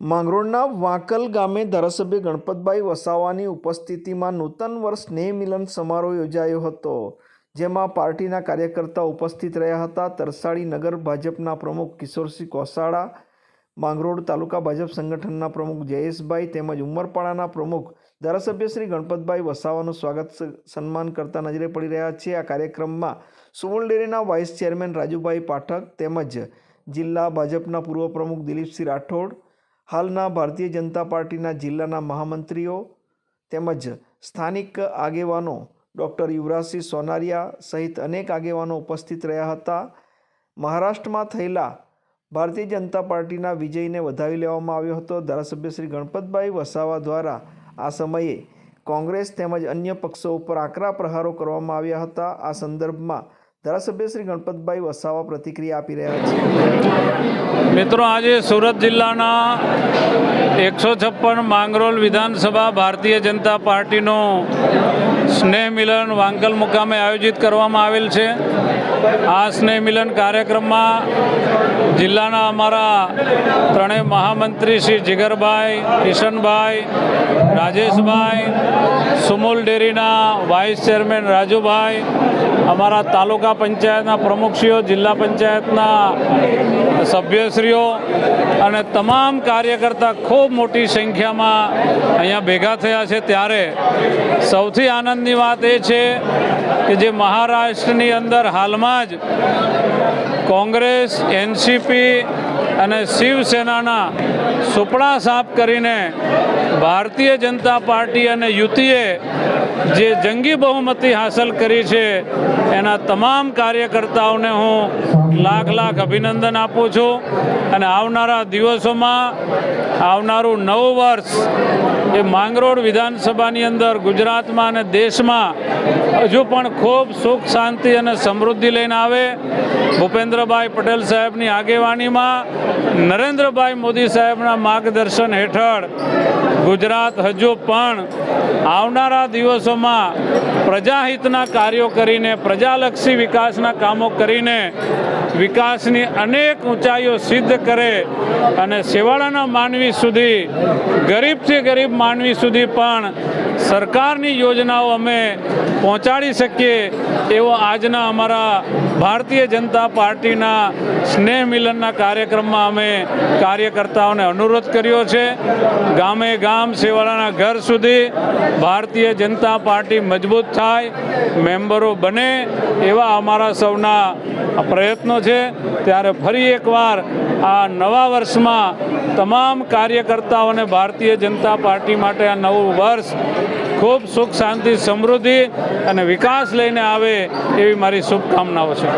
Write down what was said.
માંગરોળના વાંકલ ગામે ધારાસભ્ય ગણપતભાઈ વસાવાની ઉપસ્થિતિમાં નૂતન વર્ષ સ્નેહ મિલન સમારોહ યોજાયો હતો, જેમાં પાર્ટીના કાર્યકર્તા ઉપસ્થિત રહ્યા હતા. તરસાળી નગર ભાજપના પ્રમુખ કિશોરસિંહ કોસાડા માંગરોળ તાલુકા ભાજપ સંગઠનના પ્રમુખ જયેશભાઈ તેમજ ઉમરપાડાના પ્રમુખ ધારાસભ્ય શ્રી ગણપતભાઈ વસાવાનું સ્વાગત સન્માન કરતા નજરે પડી રહ્યા છે. આ કાર્યક્રમમાં સુવર્ણ ડેરીના વાઇસ ચેરમેન રાજુભાઈ પાઠક તેમજ જિલ્લા ભાજપના પૂર્વ પ્રમુખ દિલીપસિંહ રાઠોડ હાલના ભારતીય જનતા પાર્ટીના જિલ્લાના મહામંત્રીઓ તેમજ સ્થાનિક આગેવાનો ડૉક્ટર યુવરાજસિંહ સોનારિયા સહિત અનેક આગેવાનો ઉપસ્થિત રહ્યા હતા. મહારાષ્ટ્રમાં થયેલા ભારતીય જનતા પાર્ટીના વિજયને વધાવી લેવામાં આવ્યો હતો. ધારાસભ્ય શ્રી ગણપતભાઈ વસાવા દ્વારા આ સમયે કોંગ્રેસ તેમજ અન્ય પક્ષો ઉપર આકરા પ્રહારો કરવામાં આવ્યા હતા. આ સંદર્ભમાં ધારાસભ્ય શ્રી ગણપતભાઈ વસાવા પ્રતિક્રિયા આપી રહ્યા છે. મિત્રો, આજે સુરત જિલ્લાના એકસો છપ્પન માંગરોલ વિધાનસભા ભારતીય જનતા પાર્ટીનું સ્નેહ મિલન વાંકલ મુકામે આયોજિત કરવામાં આવેલ છે. આ સ્નેહ મિલન કાર્યક્રમમાં જિલ્લાના અમારા ત્રણેય મહામંત્રી શ્રી જીગરભાઈ, કિશનભાઈ, રાજેશભાઈ, સુમુલ ડેરીના વાઇસ ચેરમેન રાજુભાઈ, અમારા તાલુકા પંચાયતના પ્રમુખશ્રીઓ, જિલ્લા પંચાયતના સભ્યશ્રીઓ અને તમામ કાર્યકર્તા ખૂબ મોટી સંખ્યામાં અહીંયા ભેગા થયા છે. ત્યારે સૌથી આનંદની વાત એ છે કે જે મહારાષ્ટ્રની અંદર હાલમાં જ કોંગ્રેસ, એનસીપી અને શિવસેનાના સુપડા સાફ કરીને ભારતીય જનતા પાર્ટી અને યુતિએ જે જંગી બહુમતી હાંસલ કરી છે, એના તમામ કાર્યકર્તાઓને હું લાખ લાખ અભિનંદન આપું છું. અને આવનારા દિવસોમાં આવનારું નવું વર્ષ એ માંગરોળ વિધાનસભાની અંદર ગુજરાતમાં અને દેશમાં હજુ પણ ખૂબ સુખ શાંતિ અને સમૃદ્ધિ લઈને આવે. ભૂપેન્દ્રભાઈ પટેલ સાહેબની આગેવાનીમાં નરેન્દ્રભાઈ મોદી સાહેબના માર્ગદર્શન હેઠળ ગુજરાત હજુ પણ આવનારા દિવસોમાં પ્રજાહિતના કાર્યો કરીને પ્રજાલક્ષી વિકાસના કામો કરીને વિકાસની અનેક ઊંચાઈઓ સિદ્ધ કરે અને સેવાળાના માનવી સુધી, ગરીબથી ગરીબ માનવી સુધી પણ સરકારની યોજનાઓ અમે પહોંચાડી શકીએ એવો આજના અમારા ભારતીય જનતા પાર્ટીના સ્નેહ મિલનના કાર્યક્રમમાં અમે કાર્યકર્તાઓને અનુરોધ કર્યો છે. ગામે ગામ સેવાળાના ઘર સુધી ભારતીય જનતા પાર્ટી મજબૂત થાય, મેમ્બરો બને એવા અમારા સૌના પ્રયત્નો છે, ત્યારે ફરી એકવાર આ નવા વર્ષમાં તમામ કાર્યકર્તાઓને ભારતીય જનતા પાર્ટી માટે આ નવું વર્ષ ખૂબ સુખ, શાંતિ, સમૃદ્ધિ અને વિકાસ લઈને આવે એવી મારી શુભકામનાઓ છે.